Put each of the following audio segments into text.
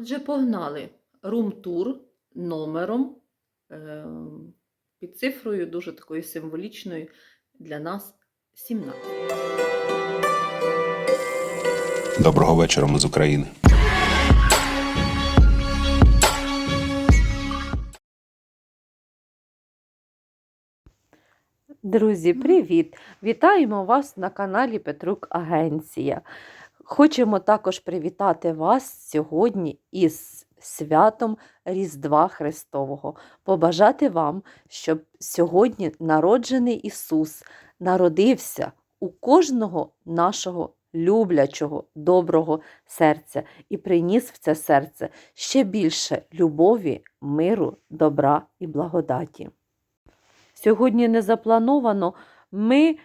Отже, погнали. Рум-тур номером е, під цифрою дуже такою символічною для нас 17. Доброго вечора, ми з України. Друзі, привіт! Вітаємо вас на каналі Петрук Агенція. Хочемо також привітати вас сьогодні із святом Різдва Христового. Побажати вам, щоб сьогодні народжений Ісус народився у кожного нашого люблячого, доброго серця і приніс в це серце ще більше любові, миру, добра і благодаті. Сьогодні не заплановано. Ми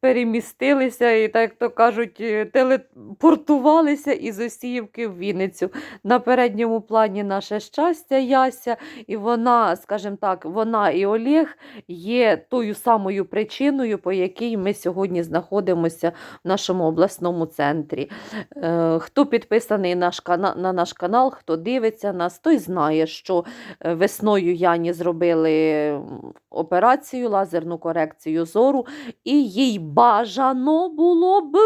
перемістилися і, так то кажуть, е, телепортувалися із Осіївки в Вінницю. На передньому плані наше щастя Яся, і вона, скажімо так, вона і Олег є тою самою причиною, по якій ми сьогодні знаходимося в нашому обласному центрі. Е, Хто підписаний на наш канал, хто дивиться нас, той знає, що е, весною Яні зробили операцію, лазерну корекцію зору, і їй бажано було б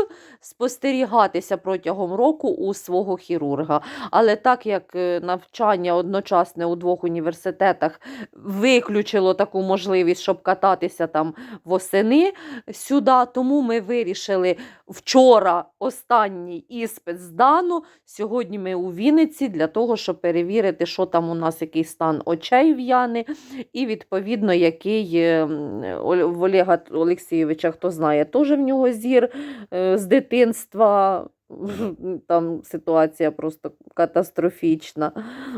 спостерігатися протягом року у свого хірурга. Але так як е, навчання одночасне у двох університетах виключило таку можливість, щоб кататися там восени сюди, тому ми вирішили вчора останній іспит здано. Сьогодні ми у Вінниці для того, щоб перевірити, що там у нас який стан очей в Яни, і відповідно, який е, м, Оль- в Олега Олексійовича, хто знає, теж в нього зір е, з дитинства. Там ситуація просто катастрофічна.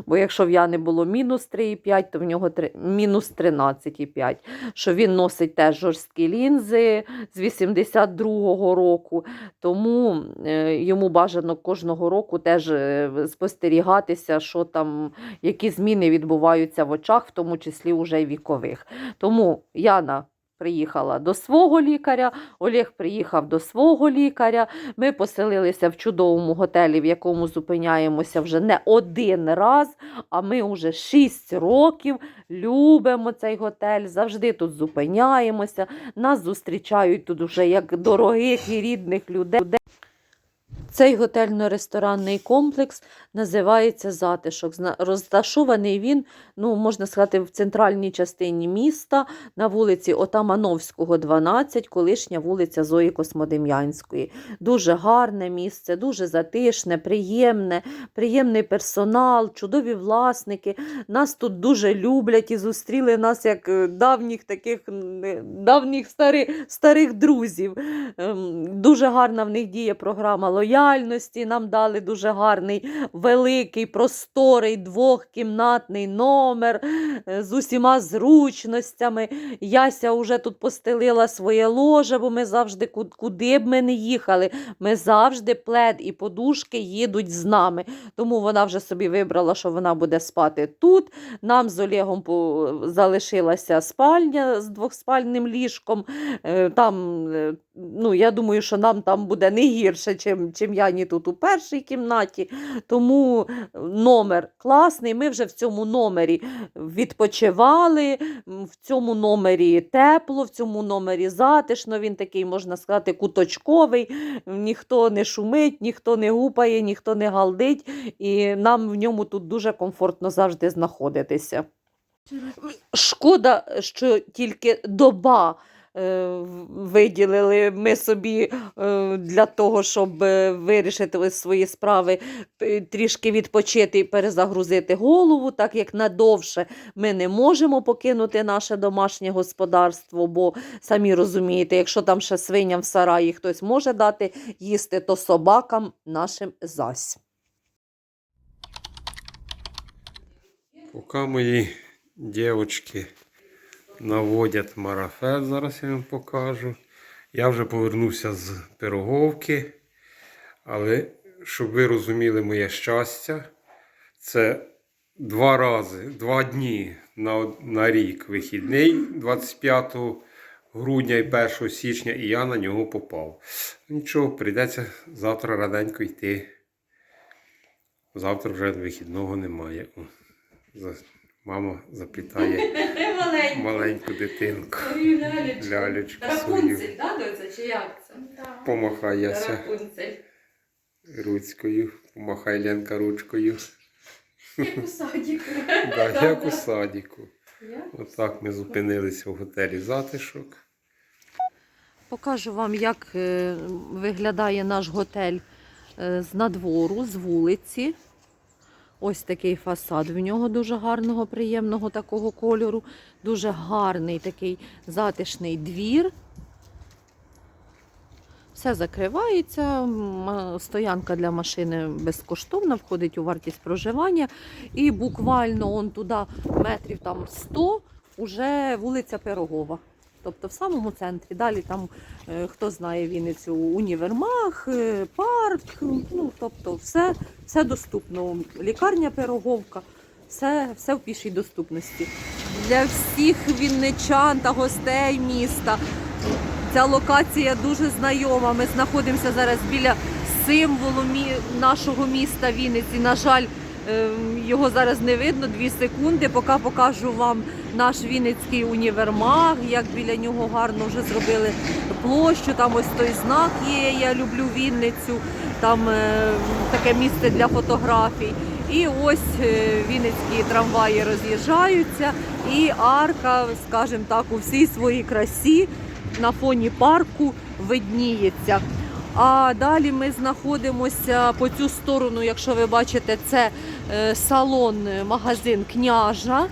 Бо якщо в Яни було мінус 3,5, то в нього три- мінус 13,5. Що він носить теж жорсткі лінзи з 82-го року. Тому е, йому бажано кожного року теж е, спостерігатися, що там, які зміни відбуваються в очах, в тому числі уже й вікових. Тому Яна приїхала до свого лікаря, Олег приїхав до свого лікаря. Ми поселилися в чудовому готелі, в якому зупиняємося вже не один раз, а ми вже 6 років любимо цей готель, завжди тут зупиняємося. Нас зустрічають тут вже як дорогих і рідних людей. Цей готельно-ресторанний комплекс називається Затишок. Розташований він, ну, можна сказати, в центральній частині міста на вулиці Отамановського, 12, колишня вулиця Зої Космодем'янської. Дуже гарне місце, дуже затишне, приємне, приємний персонал, чудові власники. Нас тут дуже люблять і зустріли нас як е, давніх таких давніх старих, старих друзів. Ем, Дуже гарна в них діє програма лояльності. Нам дали дуже гарний, великий, просторий, двохкімнатний номер е, з усіма зручностями. Яся вже тут постелила своє ложе, бо ми завжди, куди б ми не їхали, ми завжди плед і подушки їдуть з нами. Тому вона вже собі вибрала, що вона буде спати тут. Нам з Олегом залишилася спальня з двохспальним ліжком. Е, Там, е, ну, я думаю, що нам там буде не гірше, чим, чим Яні тут у першій кімнаті. Тому номер класний. Ми вже в цьому номері відпочивали, в цьому номері тепло, в цьому номері затишно. Він такий, можна сказати, куточковий. Ніхто не шумить, ніхто не гупає, ніхто не галдить. І нам в ньому тут дуже комфортно завжди знаходитися. Шкода, що тільки доба е, виділили ми собі е, для того, щоб е, вирішити свої справи, трішки відпочити і перезагрузити голову, так як надовше ми не можемо покинути наше домашнє господарство, бо самі розумієте, якщо там ще свиням в сараї хтось може дати їсти, то собакам нашим зась. Поки мої дівчатки наводять марафет, зараз я вам покажу. Я вже повернувся з пироговки. Але щоб ви розуміли моє щастя, це два рази, два дні на, на рік вихідний 25 грудня і 1 січня, і я на нього попав. Нічого, прийдеться завтра раненько йти Завтра вже вихідного немає. Мама заплітає Маленький. маленьку дитинку. Лялечку. Лялечку свою. Рапунцель, да, доця, чи як це? Помахається Рапунцель. руцькою, помахай Ленка ручкою. Як у садіку. Да, як у садіку. Отак ми зупинилися в готелі затишок. Покажу вам, як е, виглядає наш готель е, з надвору, з вулиці. Ось такий фасад в нього дуже гарного, приємного такого кольору. Дуже гарний такий затишний двір. Все закривається. Стоянка для машини безкоштовна, входить у вартість проживання. І буквально он туди метрів там 100 уже вулиця Пирогова. Тобто в самому центрі. Далі там, е, хто знає Вінницю, універмаг, е, парк, ну тобто все, все доступно. Лікарня Пироговка, все, все в пішій доступності. Для всіх вінничан та гостей міста. Ця локація дуже знайома. Ми знаходимося зараз біля символу нашого міста Вінниці. На жаль, його зараз не видно. Дві секунди, поки покажу вам наш Вінницький універмаг, як біля нього гарно вже зробили площу. Там ось той знак є. Я люблю Вінницю. Там е, таке місце для фотографій. І ось е, вінницькі трамваї роз'їжджаються, і арка, скажімо так, у всій своїй красі на фоні парку видніється. А далі ми знаходимося по цю сторону, якщо ви бачите, це е, салон, е, магазин княжа.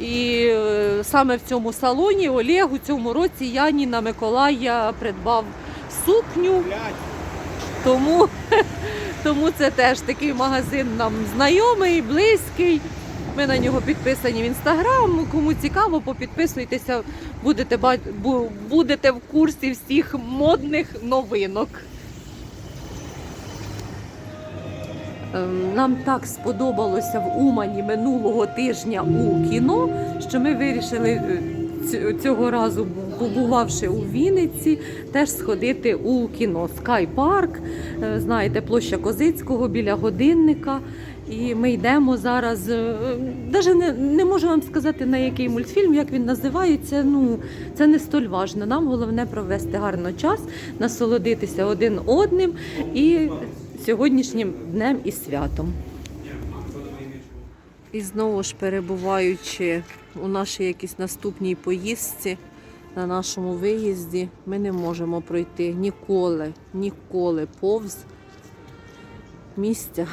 І е, саме в цьому салоні Олег у цьому році Яні на Миколая придбав сукню. Тому, тому це теж такий магазин нам знайомий, близький. Ми на нього підписані в інстаграм. Кому цікаво, попідписуйтеся, будете, будете в курсі всіх модних новинок. Ем, Нам так сподобалося в Умані минулого тижня у кіно, що ми вирішили е, цього разу, побувавши у Вінниці, теж сходити у кіно. Скай Парк, е, знаєте, площа Козицького біля годинника. І ми йдемо зараз. Навіть не, не можу вам сказати на який мультфільм, як він називається. Ну це не столь важно. Нам головне провести гарно час, насолодитися один одним і сьогоднішнім днем і святом. І знову ж перебуваючи у нашій якійсь наступній поїздці, на нашому виїзді, ми не можемо пройти ніколи, ніколи повз місця,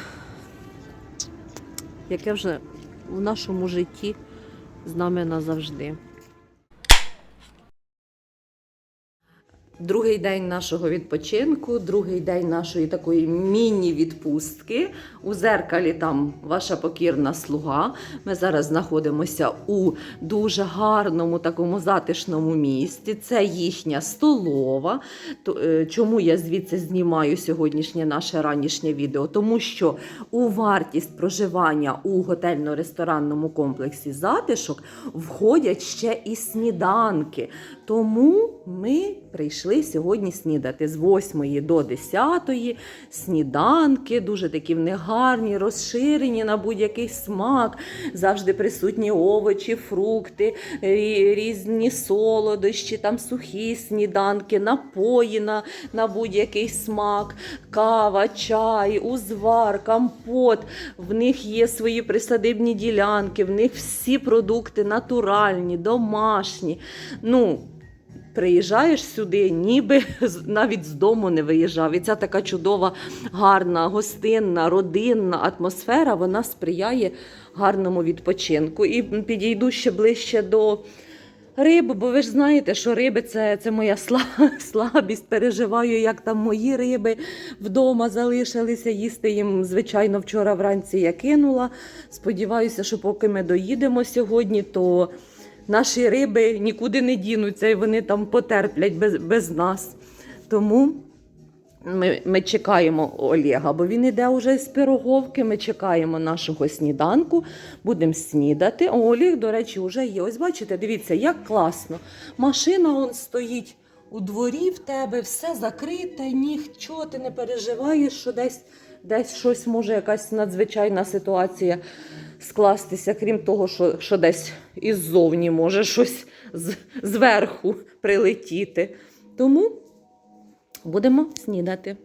яке вже в нашому житті з нами назавжди. Другий день нашого відпочинку, другий день нашої такої міні-відпустки. У зеркалі там ваша покірна слуга. Ми зараз знаходимося у дуже гарному такому затишному місті. Це їхня столова. Е, Чому я звідси знімаю сьогоднішнє наше ранішнє відео? Тому що у вартість проживання у готельно-ресторанному комплексі затишок входять ще і сніданки. Тому ми прийшли сьогодні снідати з 8 до 10 сніданки, дуже такі в них гарні, розширені на будь-який смак. Завжди присутні овочі, фрукти, різні солодощі, там сухі сніданки, напої на, на будь-який смак, кава, чай, узвар, компот. В них є свої присадибні ділянки, в них всі продукти натуральні, домашні. Ну, Приїжджаєш сюди, ніби навіть з дому не виїжджав. І ця така чудова, гарна, гостинна, родинна атмосфера, вона сприяє гарному відпочинку. І підійду ще ближче до риб, бо ви ж знаєте, що риби це, це моя слабість. Переживаю, як там мої риби вдома залишилися. Їсти їм, звичайно, вчора вранці я кинула. Сподіваюся, що поки ми доїдемо сьогодні, то наші риби нікуди не дінуться і вони там потерплять без, без нас. Тому ми, ми чекаємо Олега, бо він іде вже з пироговки. Ми чекаємо нашого сніданку, будемо снідати. Олег, до речі, вже є. Ось бачите, дивіться, як класно. Машина он стоїть у дворі в тебе все закрите, нічого ти не переживаєш, що десь, десь щось може якась надзвичайна ситуація скластися, крім того, що, що десь іззовні може щось з, зверху прилетіти. Тому будемо снідати.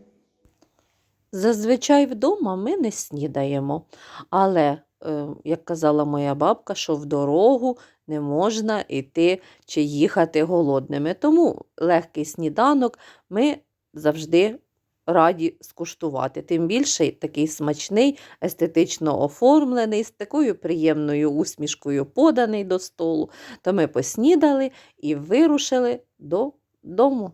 Зазвичай вдома ми не снідаємо, але, е, як казала моя бабка, що в дорогу не можна йти чи їхати голодними. Тому легкий сніданок ми завжди раді скуштувати. Тим більше такий смачний, естетично оформлений, з такою приємною усмішкою поданий до столу. То ми поснідали і вирушили додому.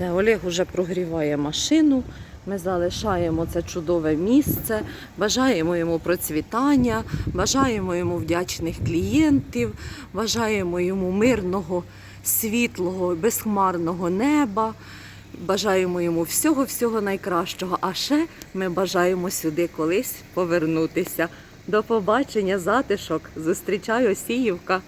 Олег уже прогріває машину. Ми залишаємо це чудове місце, бажаємо йому процвітання, бажаємо йому вдячних клієнтів, бажаємо йому мирного, світлого, безхмарного неба. Бажаємо йому всього-всього найкращого. А ще ми бажаємо сюди колись повернутися. До побачення, затишок. Зустрічаю Осіївка.